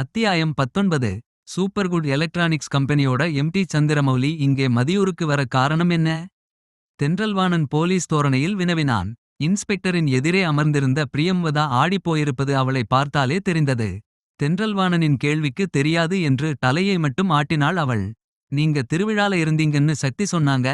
அத்தியாயம் பத்தொன்பது. Super good electronics கம்பெனியோட எம்டி சந்திரமௌலி இங்கே மதியூருக்கு வர காரணம் என்ன? தென்றல்வாணன் போலீஸ் தோரணையில் வினவினான். இன்ஸ்பெக்டரின் எதிரே அமர்ந்திருந்த பிரியம்வதா ஆடிப்போயிருப்பது அவளை பார்த்தாலே தெரிந்தது. தென்றல்வாணனின் கேள்விக்கு தெரியாது என்று தலையை மட்டும் ஆட்டினாள் அவள். நீங்க திருவிழால இருந்தீங்கன்னு சக்தி சொன்னாங்க?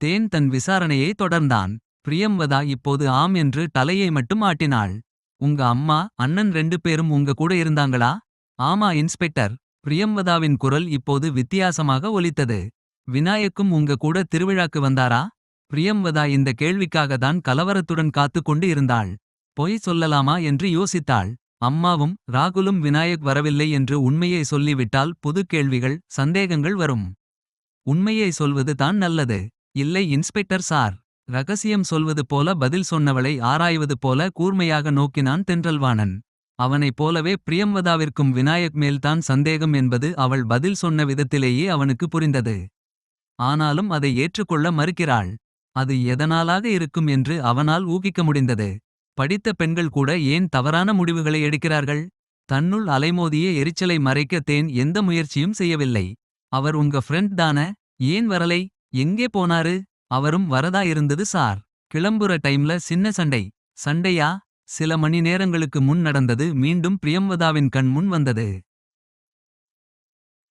தேன் தன் விசாரணையை தொடர்ந்தான். பிரியம்வதா இப்போது ஆம் என்று தலையை மட்டும் ஆட்டினாள். உங்க அம்மா அண்ணன் ரெண்டு பேரும் உங்க கூட இருந்தாங்களா? ஆமா இன்ஸ்பெக்டர். பிரியம்வதாவின் குரல் இப்போது வித்தியாசமாக ஒலித்தது. விநாயக்கும் உங்க கூட திருவிழாக்கு வந்தாரா? பிரியம்வதா இந்த கேள்விக்காக தான் கலவரத்துடன் காத்து கொண்டு இருந்தாள். பொய் சொல்லலாமா என்று யோசித்தாள். அம்மாவும் ராகுலும் விநாயக் வரவில்லை என்று உண்மையை சொல்லிவிட்டால் புது கேள்விகள் சந்தேகங்கள் வரும். உண்மையை சொல்வது தான் நல்லது. இல்லை இன்ஸ்பெக்டர் சார். ரகசியம் சொல்வது போல பதில் சொன்னவளை ஆராய்வது போல கூர்மையாக நோக்கினான் தென்றல்வாணன். அவனைப் போலவே பிரியம்வதாவிற்கும் விநாயக் மேல்தான் சந்தேகம் என்பது அவள் பதில் சொன்ன விதத்திலேயே அவனுக்கு புரிந்தது. ஆனாலும் அதை ஏற்றுக்கொள்ள மறுக்கிறாள். அது எதனாலாக இருக்கும் என்று அவனால் ஊகிக்க முடிந்தது. படித்த பெண்கள் கூட ஏன் தவறான முடிவுகளை எடுக்கிறார்கள்? தன்னுள் அலைமோதிய எரிச்சலை மறைக்க தேன் எந்த முயற்சியும் செய்யவில்லை. அவர் உங்க ஃப்ரெண்ட் தான? ஏன் வரலை? எங்கே போனாரு? அவரும் வரதா இருந்தது சார். கிளம்புற டைம்ல சின்ன சண்டை. சண்டையா? சில மணி நேரங்களுக்கு முன் நடந்தது மீண்டும் பிரியம்வதாவின் கண் முன் வந்தது.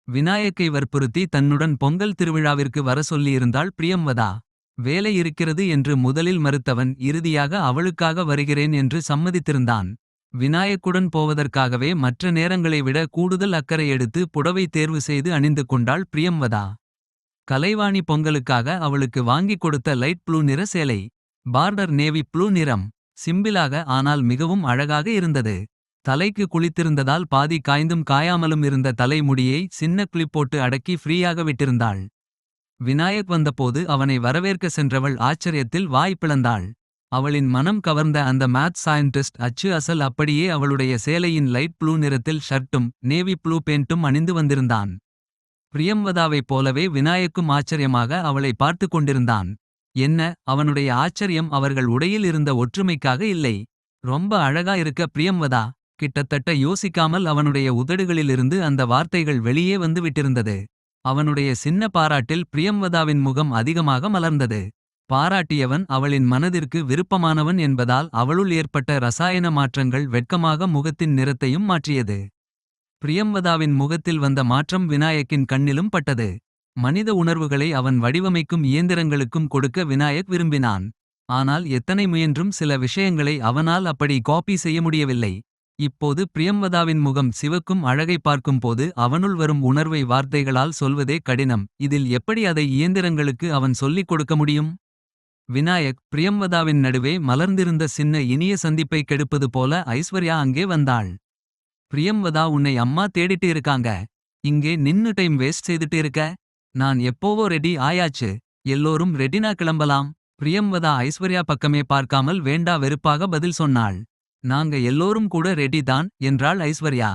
விநாயக்கை வற்புறுத்தி தன்னுடன் பொங்கல் திருவிழாவிற்கு வர சொல்லியிருந்தாள் பிரியம்வதா. வேலை இருக்கிறது என்று முதலில் மறுத்தவன் இறுதியாக அவளுக்காக வருகிறேன் என்று சம்மதித்திருந்தான். விநாயக்குடன் போவதற்காகவே மற்ற நேரங்களை விட கூடுதல் அக்கறை எடுத்து புடவை தேர்வு செய்து அணிந்து கொண்டாள் பிரியம்வதா. கலைவாணி பொங்கலுக்காக அவளுக்கு வாங்கிக் கொடுத்த லைட் ப்ளூ நிற சேலை. பார்டர் நேவி ப்ளூ நிறம். சிம்பிளாக ஆனால் மிகவும் அழகாக இருந்தது. தலைக்கு குளித்திருந்ததால் பாதி காய்ந்தும் காயாமலும் இருந்த தலைமுடியை சின்ன கிளிப் போட்டு அடக்கி ஃப்ரீயாக விட்டிருந்தாள். விநாயக் வந்தபோது அவனை வரவேற்க சென்றவள் ஆச்சரியத்தில் வாய் பிளந்தாள். அவளின் மனம் கவர்ந்த அந்த மேத் சயின்டிஸ்ட் அச்சு அசல் அப்படியே அவளுடைய சேலையின் லைட் ப்ளூ நிறத்தில் ஷர்ட்டும் நேவி ப்ளூ பேண்ட்டும் அணிந்து வந்திருந்தான். பிரியம்வதாவைப் போலவே விநாயக்கும் ஆச்சரியமாக அவளை பார்த்து கொண்டிருந்தான். என்ன அவனுடைய ஆச்சரியம் அவர்கள் உடையில் இருந்த ஒற்றுமைக்காக இல்லை. ரொம்ப அழகா இருக்க பிரியம்வதா கிட்டத்தட்ட யோசிக்காமல் அவனுடைய உதடுகளிலிருந்து அந்த வார்த்தைகள் வெளியே வந்து விட்டிருந்தது அவனுடைய சின்ன பாராட்டில் பிரியம்வதாவின் முகம் அதிகமாக மலர்ந்தது. பாராட்டியவன் அவளின் மனதிற்கு விருப்பமானவன் என்பதால் அவளுள் ஏற்பட்ட ரசாயன மாற்றங்கள் வெட்கமாக முகத்தின் நிறத்தையும் மாற்றியது. பிரியம்வதாவின் முகத்தில் வந்த மாற்றம் விநாயக்கின் கண்ணிலும் பட்டது. மனித உணர்வுகளை அவன் வடிவமைக்கும் இயந்திரங்களுக்கும் கொடுக்க விநாயக் விரும்பினான். ஆனால் எத்தனை முயன்றும் சில விஷயங்களை அவனால் அப்படி காப்பி செய்ய முடியவில்லை. இப்போது பிரியம்வதாவின் முகம் சிவக்கும் அழகை பார்க்கும்போது அவனுள் வரும் உணர்வை வார்த்தைகளால் சொல்வதே கடினம். இதில் எப்படி அதை இயந்திரங்களுக்கு அவன் சொல்லிக் கொடுக்க முடியும்? விநாயக் பிரியம்வதாவின் நடுவே மலர்ந்திருந்த சின்ன இனிய சந்திப்பை கெடுப்பது போல ஐஸ்வர்யா அங்கே வந்தாள். பிரியம்வதா உன்னை அம்மா தேடிட்டு இருக்காங்க. இங்கே நின்னு டைம் வேஸ்ட் செய்துட்டு இருக்க. நான் எப்போவோ ரெடி ஆயாச்சு. எல்லோரும் ரெடினா கிளம்பலாம். பிரியம்வதா ஐஸ்வர்யா பக்கமே பார்க்காமல் வேண்டா வெறுப்பாக பதில் சொன்னாள். நாங்க எல்லோரும் கூட ரெடி தான் என்றாள் ஐஸ்வர்யா.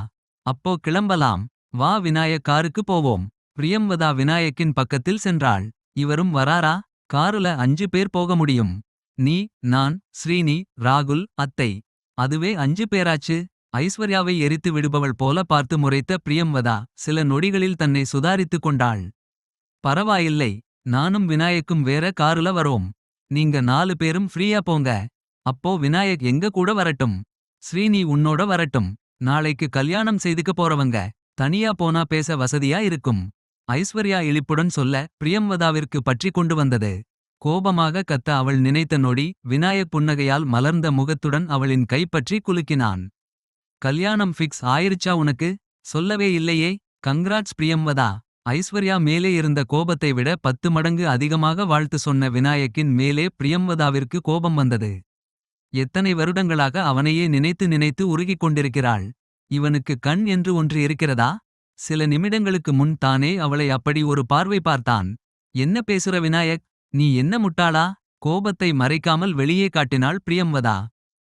அப்போ கிளம்பலாம். வா விநாயக் காருக்கு போவோம். பிரியம்வதா விநாயக்கின் பக்கத்தில் சென்றாள். இவரும் வராரா? காருல அஞ்சு பேர் போக முடியும். நீ நான் ஸ்ரீனி ராகுல் அத்தை. அதுவே அஞ்சு பேராச்சு. ஐஸ்வர்யாவை எரித்து விடுபவள் போல பார்த்து முறைத்த பிரியம்வதா சில நொடிகளில் தன்னை சுதாரித்துக் கொண்டாள். பரவாயில்லை நானும் விநாயக்கும் வேற காருல வரோம் நீங்க நாலு பேரும் ஃப்ரீயா போங்க. அப்போ விநாயக் எங்க கூட வரட்டும். ஸ்ரீனி உன்னோட வரட்டும். நாளைக்கு கல்யாணம் செய்துக்க போறவங்க தனியா போனா பேச வசதியா இருக்கும். ஐஸ்வர்யா இழிப்புடன் சொல்ல பிரியம்வதாவிற்கு பற்றி கொண்டு வந்தது. கோபமாக கத்த அவள் நினைத்த நொடி விநாயக் புன்னகையால் மலர்ந்த முகத்துடன் அவளின் கைப்பற்றி குலுக்கினான். கல்யாணம் ஃபிக்ஸ் ஆயிருச்சா உனக்கு? சொல்லவே இல்லையே கங்க்ராட்ஸ் பிரியம்வதா. ஐஸ்வர்யா மேலே இருந்த கோபத்தை விட பத்து மடங்கு அதிகமாக வாழ்த்து சொன்ன விநாயக்கின் மேலே பிரியம்வதாவிற்கு கோபம் வந்தது. எத்தனை வருடங்களாக அவனையே நினைத்து நினைத்து உருகிக் கொண்டிருக்கிறாள். இவனுக்கு கண் என்று ஒன்று இருக்கிறதா? சில நிமிடங்களுக்கு முன் தானே அவளை அப்படி ஒரு பார்வை பார்த்தான். என்ன பேசுற விநாயக்? நீ என்ன முட்டாளா? கோபத்தை மறைக்காமல் வெளியே காட்டினாள் பிரியம்வதா?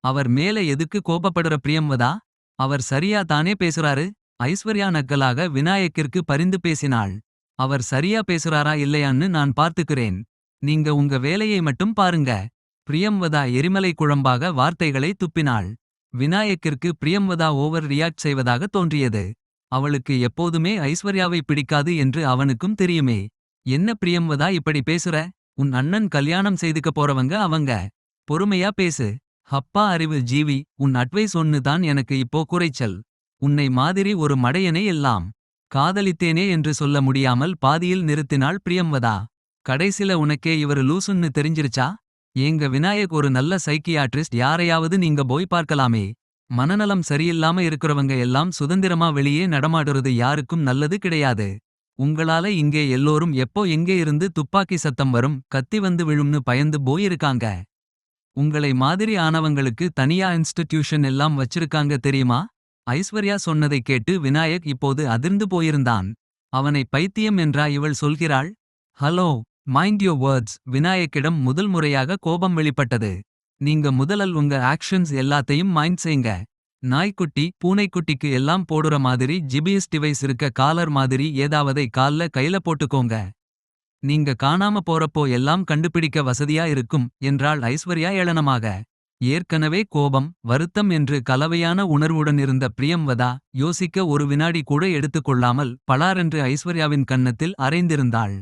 அவர் மேல எதுக்கு கோபப்படுற பிரியம்வதா? அவர் சரியா தானே பேசுறாரு? ஐஸ்வர்யா நக்கலாக விநாயக்கிற்கு பரிந்து பேசினாள். அவர் சரியா பேசுறாரா இல்லையான்னு நான் பார்த்துக்கிறேன். நீங்க உங்க வேலையை மட்டும் பாருங்க. பிரியம்வதா எரிமலை குழம்பாக வார்த்தைகளை துப்பினாள். விநாயக்கிற்கு பிரியம்வதா ஓவர் ரியாக்ட் செய்வதாக தோன்றியது. அவளுக்கு எப்போதுமே ஐஸ்வர்யாவை பிடிக்காது என்று அவனுக்கும் தெரியுமே. என்ன பிரியம்வதா இப்படி பேசுற? உன் அண்ணன் கல்யாணம் செய்துக்க போறவங்க அவங்க. பொறுமையா பேசு. ஹப்பா அறிவு ஜீவி. உன் அட்வைஸ் ஒன்னு தான் எனக்கு இப்போ குறைச்சல். உன்னை மாதிரி ஒரு மடையனை எல்லாம். காதலித்தேனே என்று சொல்ல முடியாமல் பாதியில் நிறுத்தினாள் பிரியம்வதா? கடைசில உனக்கே இவரு லூசுன்னு தெரிஞ்சிருச்சா? ஏங்க விநாயக் ஒரு நல்ல சைக்கியாட்ரிஸ்ட் யாரையாவது நீங்க போய் பார்க்கலாமே. மனநலம் சரியில்லாம இருக்கிறவங்க எல்லாம் சுதந்திரமா வெளியே நடமாடுறது யாருக்கும் நல்லது கிடையாது. உங்களால இங்கே எல்லோரும் எப்போ எங்கே இருந்து துப்பாக்கி சத்தம் வரும் கத்தி வந்து விழும்னு பயந்து போயிருக்காங்க. உங்களை மாதிரி ஆனவங்களுக்கு தனியா இன்ஸ்டிடியூஷன் எல்லாம் வச்சிருக்காங்க தெரியுமா? ஐஸ்வர்யா சொன்னதை கேட்டு விநாயக் இப்போது அதிர்ந்து போயிருந்தான். அவனை பைத்தியம் என்றா இவள் சொல்கிறாள்? ஹலோ மைண்ட் யோ வேர்ட்ஸ் விநாயக்கிடம் முதல் முறையாக கோபம் வெளிப்பட்டது. நீங்க முதலல் உங்க ஆக்ஷன்ஸ் எல்லாத்தையும் மைண்ட் செய்ங்க. நாய்க்குட்டி பூனைக்குட்டிக்கு எல்லாம் போடுற மாதிரி ஜிபிஎஸ் டிவைஸ் இருக்க காலர் மாதிரி ஏதாவதை கால்ல கையில போட்டுக்கோங்க. நீங்க காணாம போறப்போ எல்லாம் கண்டுபிடிக்க வசதியா இருக்கும் என்றாள் ஐஸ்வர்யா ஏளனமாக. ஏற்கனவே கோபம் வருத்தம் என்று கலவையான உணர்வுடன் இருந்த பிரியம்வதா யோசிக்க ஒரு வினாடி கூட எடுத்துக்கொள்ளாமல் பலாரென்று ஐஸ்வர்யாவின் கன்னத்தில் அரைந்திருந்தாள்